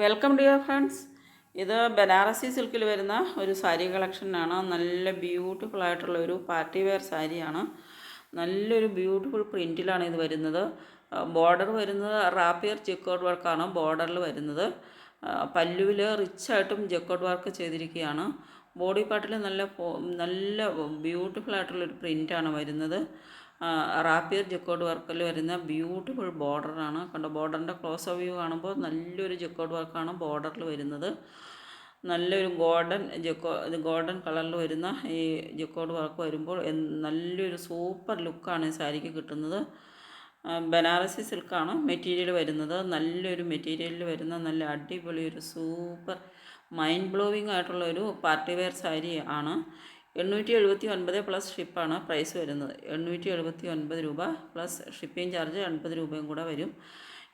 Welcome dear friends ഇത് ബനാറസി സിൽക്കിൽ വരുന്ന ഒരു സാരി കളക്ഷനാണ് നല്ല ബ്യൂട്ടിഫുൾ ആയിട്ടുള്ള ഒരു പാർട്ടി വെയർ സാരിയാണ് നല്ലൊരു ബ്യൂട്ടിഫുൾ പ്രിന്റിലാണ് ഇത് വരുന്നത്. ബോർഡർ വരുന്നത് റാപ്പിയർ ചെക്കോട്ട് വർക്കാണ് ബോർഡറിൽ വരുന്നത്. പല്ലുവിൽ റിച്ചായിട്ടും ജെക്കോഡ് വർക്ക് ചെയ്തിരിക്കുകയാണ്. ബോഡി പാർട്ടിൽ നല്ല നല്ല ബ്യൂട്ടിഫുൾ ആയിട്ടുള്ളൊരു പ്രിന്റാണ് വരുന്നത്. റാപ്പിയർ ജെക്കോഡ് വർക്കിൽ വരുന്ന ബ്യൂട്ടിഫുൾ ബോർഡറാണ് കണ്ടോ ബോർഡറിന്റെ ക്ലോസ് വ്യൂ കാണുമ്പോൾ നല്ലൊരു ജെക്കോഡ് വർക്കാണ് ബോർഡറിൽ വരുന്നത്. നല്ലൊരു ഗോൾഡൻ ജെക്കോ ഗോൾഡൻ കളറിൽ വരുന്ന ഈ ജെക്കോഡ് വർക്ക് വരുമ്പോൾ നല്ലൊരു സൂപ്പർ ലുക്കാണ് ഈ സാരിക്ക് കിട്ടുന്നത്. ബനാറസി സിൽക്കാണ് മെറ്റീരിയൽ വരുന്നത്. നല്ലൊരു മെറ്റീരിയലിൽ വരുന്ന നല്ല അടിപൊളി ഒരു സൂപ്പർ മൈൻഡ് ബ്ലോവിങ് ആയിട്ടുള്ള ഒരു പാർട്ടി വെയർ സാരി ആണ്. എണ്ണൂറ്റി എഴുപത്തി ഒൻപത് പ്ലസ് ഷിപ്പാണ് പ്രൈസ് വരുന്നത്. എണ്ണൂറ്റി എഴുപത്തി ഒൻപത് രൂപ പ്ലസ് ഷിപ്പിംഗ് ചാർജ് എൺപത് രൂപയും കൂടെ വരും.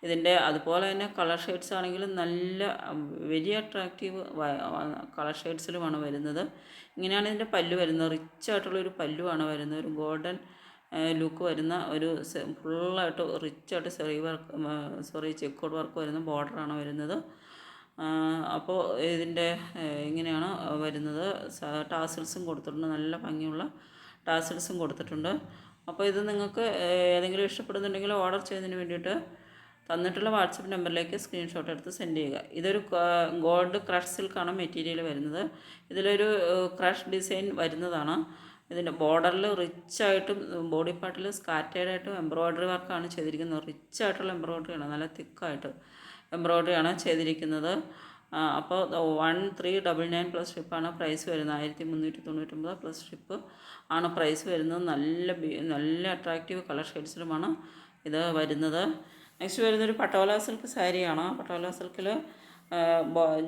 ഇതിന്റെ അതുപോലെ തന്നെ കളർ ഷെയ്ഡ്സ് ആണെങ്കിലും നല്ല വെരി അട്രാക്റ്റീവ് കളർ ഷെയ്ഡ്സിലുമാണ് വരുന്നത്. ഇങ്ങനെയാണ് ഇതിന്റെ പല്ല് വരുന്നത്. റിച്ച് ആയിട്ടുള്ളൊരു പല്ലുവാണ് വരുന്നത്. ഒരു ഗോൾഡൻ ലുക്ക് വരുന്ന ഒരു ഫുള്ളായിട്ട് റിച്ചായിട്ട് സെറി വർക്ക് സോറി ചെക്കോഡ് വർക്ക് വരുന്ന ബോർഡറാണ് വരുന്നത്. അപ്പോൾ ഇതിന്റെ ഇങ്ങനെയാണ് വരുന്നത്. ടാസിൽസും കൊടുത്തിട്ടുണ്ട്. നല്ല ഭംഗിയുള്ള ടാസിൽസും കൊടുത്തിട്ടുണ്ട്. അപ്പോൾ ഇത് നിങ്ങൾക്ക് ഏതെങ്കിലും ഇഷ്ടപ്പെടുന്നുണ്ടെങ്കിൽ ഓർഡർ ചെയ്യുന്നതിന് വേണ്ടിയിട്ട് തന്നിട്ടുള്ള വാട്സപ്പ് നമ്പറിലേക്ക് സ്ക്രീൻഷോട്ട് എടുത്ത് സെൻഡ് ചെയ്യുക. ഇതൊരു ഗോൾഡ് ക്രഷ് സിൽക്കാണ് മെറ്റീരിയൽ വരുന്നത്. ഇതിലൊരു ക്രഷ് ഡിസൈൻ വരുന്നതാണ്. ഇതിന്റെ ബോർഡറിൽ റിച്ചായിട്ടും ബോഡി പാർട്ടിൽ സ്കാറ്റേഡായിട്ടും എംബ്രോയ്ഡറി വർക്കാണ് ചെയ്തിരിക്കുന്നത്. റിച്ച് ആയിട്ടുള്ള എംബ്രോയ്ഡറിയാണ്. നല്ല തിക്കായിട്ട്. എംബ്രോയ്ഡറിയാണ് ചെയ്തിരിക്കുന്നത്. അപ്പോൾ one three double nine plus ഷിപ്പാണ് price വരുന്നത്. ആയിരത്തി മുന്നൂറ്റി തൊണ്ണൂറ്റൊമ്പത് പ്ലസ് ഷിപ്പ് ആണ് പ്രൈസ് വരുന്നത്. നല്ല നല്ല അട്രാക്റ്റീവ് കളർ ഷെയ്ഡ്സിലുമാണ് ഇത് വരുന്നത്. നെക്സ്റ്റ് വരുന്നൊരു പട്ടോല സിൽക്ക് സാരിയാണ്. പട്ടോല സിൽക്കിൽ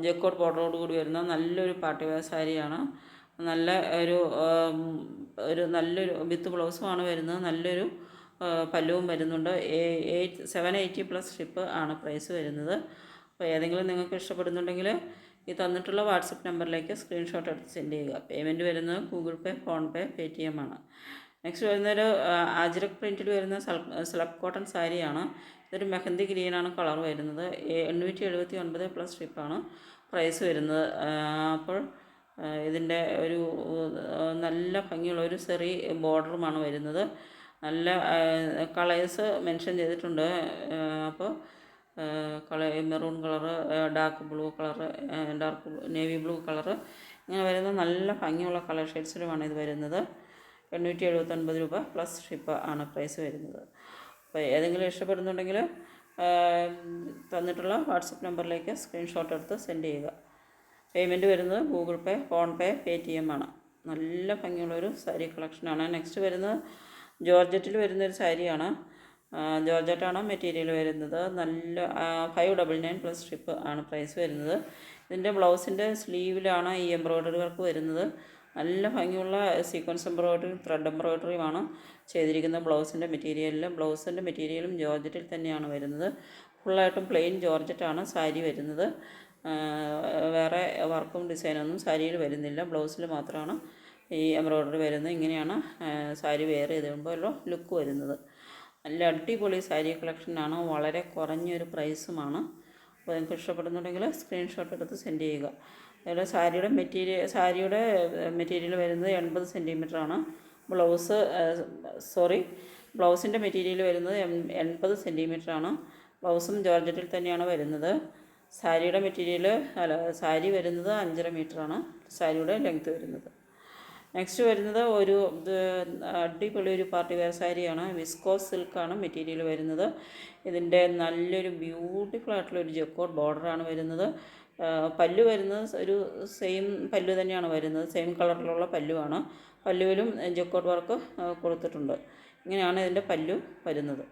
ജക്കോട്ട് ബോർഡറോട് കൂടി വരുന്ന നല്ലൊരു പാർട്ടി വെയർ സാരിയാണ്. നല്ല ഒരു ഒരു നല്ലൊരു വിത്ത് ബ്ലൗസുമാണ് വരുന്നത്. നല്ലൊരു പല്ലുവും വരുന്നുണ്ട്. Eight seven eighty plus ship ആണ് പ്രൈസ് വരുന്നത്. അപ്പോൾ ഏതെങ്കിലും നിങ്ങൾക്ക് ഇഷ്ടപ്പെടുന്നുണ്ടെങ്കിൽ ഈ തന്നിട്ടുള്ള വാട്സപ്പ് നമ്പറിലേക്ക് സ്ക്രീൻഷോട്ട് എടുത്ത് സെൻഡ് ചെയ്യുക. പേയ്മെന്റ് വരുന്നത് Google Pay phone pe T M ആണ്. നെക്സ്റ്റ് വരുന്നൊരു ആജിറക് പ്രിന്റിൽ വരുന്ന സ്ലബ് കോട്ടൺ സാരിയാണ്. ഇതൊരു മെഹന്തി ഗ്രീനാണ് കളർ വരുന്നത്. എണ്ണൂറ്റി എഴുപത്തി ഒൻപത് പ്ലസ് ഷിപ്പാണ് പ്രൈസ് വരുന്നത്. അപ്പോൾ ഇതിന്റെ ഒരു നല്ല ഭംഗിയുള്ള ഒരു സെറി ബോർഡറുമാണ് വരുന്നത്. നല്ല കളേഴ്സ് മെൻഷൻ ചെയ്തിട്ടുണ്ട്. അപ്പോൾ colour maroon colour dark blue colour dark navy blue colour. ഇങ്ങനെ വരുന്ന നല്ല ഭംഗിയുള്ള കളർ ഷെയ്ഡ്സിലുമാണ് ഇത് വരുന്നത്. എണ്ണൂറ്റി എഴുപത്തൊൻപത് രൂപ പ്ലസ് ഷിപ്പ് ആണ് പ്രൈസ് വരുന്നത്. അപ്പോൾ ഏതെങ്കിലും ഇഷ്ടപ്പെടുന്നുണ്ടെങ്കിൽ തന്നിട്ടുള്ള വാട്സപ്പ് നമ്പറിലേക്ക് സ്ക്രീൻഷോട്ട് എടുത്ത് സെൻഡ് ചെയ്യുക. പേയ്മെന്റ് വരുന്നത് Google Pay phone pe Paytm ആണ്. നല്ല ഭംഗിയുള്ളൊരു സാരി കളക്ഷനാണ്. നെക്സ്റ്റ് വരുന്നത് ജോർജറ്റിൽ വരുന്നൊരു സാരിയാണ്. ജോർജറ്റാണ് മെറ്റീരിയൽ വരുന്നത്. നല്ല five double nine plus strip ആണ് പ്രൈസ് വരുന്നത്. ഇതിന്റെ ബ്ലൗസിന്റെ സ്ലീവിലാണ് ഈ എംബ്രോയ്ഡറി വർക്ക് വരുന്നത്. നല്ല ഭംഗിയുള്ള സീക്വൻസ് എംബ്രോയ്ഡറി ത്രെഡ് എംബ്രോയ്ഡറിയുമാണ് ചെയ്തിരിക്കുന്നത് ബ്ലൗസിന്റെ മെറ്റീരിയലിൽ. ബ്ലൗസിന്റെ മെറ്റീരിയലും ജോർജറ്റിൽ തന്നെയാണ് വരുന്നത്. ഫുള്ളായിട്ടും പ്ലെയിൻ ജോർജറ്റാണ് സാരി വരുന്നത്. വേറെ വർക്കും ഡിസൈനൊന്നും സാരിയിൽ വരുന്നില്ല. ബ്ലൗസിൽ മാത്രമാണ്. ഈ എംബ്രോയ്ഡറി വരുന്നത് ഇങ്ങനെയാണ് സാരി വെയർ ചെയ്ത് ലുക്ക് വരുന്നത്. നല്ല അടിപൊളി സാരി കളക്ഷനാണ് വളരെ കുറഞ്ഞൊരു പ്രൈസുമാണ് അപ്പോൾ നിങ്ങൾക്ക് ഇഷ്ടപ്പെടുന്നുണ്ടെങ്കിൽ സ്ക്രീൻഷോട്ട് എടുത്ത് സെൻഡ് ചെയ്യുക. അതുപോലെ സാരിയുടെ മെറ്റീരിയൽ സാരിയുടെ മെറ്റീരിയൽ വരുന്നത് എൺപത് സെന്റിമീറ്റർ ആണ്. ബ്ലൗസ് സോറി ബ്ലൗസിന്റെ മെറ്റീരിയൽ വരുന്നത് എൺ- എൺപത് സെന്റിമീറ്റർ ആണ്. ബ്ലൗസും ജോർജറ്റിൽ തന്നെയാണ് വരുന്നത്. സാരിയുടെ മെറ്റീരിയൽ അല്ല സാരി വരുന്നത് അഞ്ചര മീറ്ററാണ് സാരിയുടെ ലെങ്ത് വരുന്നത്. നെക്സ്റ്റ് വരുന്നത് ഒരു അടിപൊളി ഒരു പാർട്ടി വെയർ സാരിയാണ്. വിസ്കോസ് സിൽക്കാണ് മെറ്റീരിയൽ വരുന്നത്. ഇതിന്റെ നല്ലൊരു ബ്യൂട്ടിഫുൾ ആയിട്ടുള്ള ഒരു ജക്കോട്ട് ബോർഡറാണ് വരുന്നത്. പല്ലു വരുന്നത് ഒരു സെയിം പല്ലു തന്നെയാണ് വരുന്നത്. സെയിം കളറിലുള്ള പല്ലുവാണ്. പല്ലുവിലും ജക്കോട്ട് വർക്ക് കൊടുത്തിട്ടുണ്ട്. ഇങ്ങനെയാണ് ഇതിന്റെ പല്ലു വരുന്നത്.